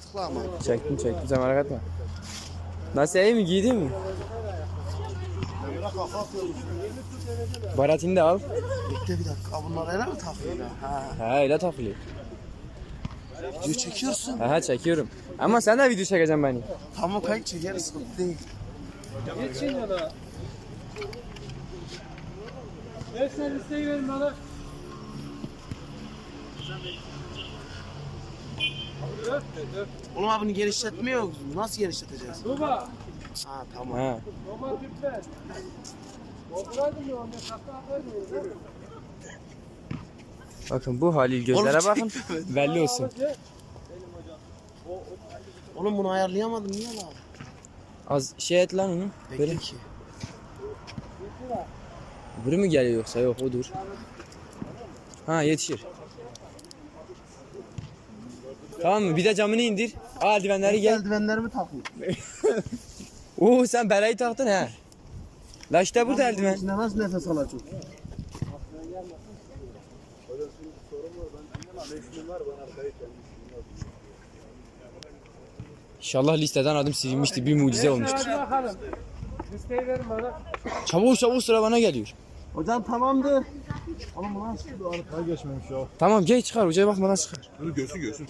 Tıkla ama. Çektim çektim sen merak etme. Nasıl iyi mi giydin mi? Baratini de al. Bekle bir dakika. Bunlar öyle mi takıyor ya? Ha. He öyle takılıyor. Video çekiyorsun. He çekiyorum. Ama sen de video çekeceksin beni. Tamam kayıt çekeriz. Sıkıntı değil. Geçin yana. Ver sen listeyi verin bana. De dört. Oğlum abi bunu genişletmiyor. Nasıl genişleteceğiz? Tuba. Ha tamam. He. Roma tüpler. Bakın bu Halil gözlere Oğlum bakın. Belli olsun. Oğlum bunu ayarlayamadım niye lan? Az şey et lan onu. Bekle ki. Öbürü mü geliyor yoksa yok o dur. Ha yetişir. Tamam mı? Bir de camını indir. Al eldivenleri gel. Eldivenlerimi takayım. Oo sen belayı taktın ha. La işte burada eldiven. İçinde nasıl nefes alacak? İnşallah listeden adım silinmişti. Bir mucize olmuştur. Bakalım. Listeyi verin bana. Çabuk çabuk sıra bana geliyor. Hocam tamamdır. Oğlum bu nasıl bir arkaya geçmemiş ya. Tamam geç çıkar hocaya bakmadan çıkar. Dur göğsü göğsü.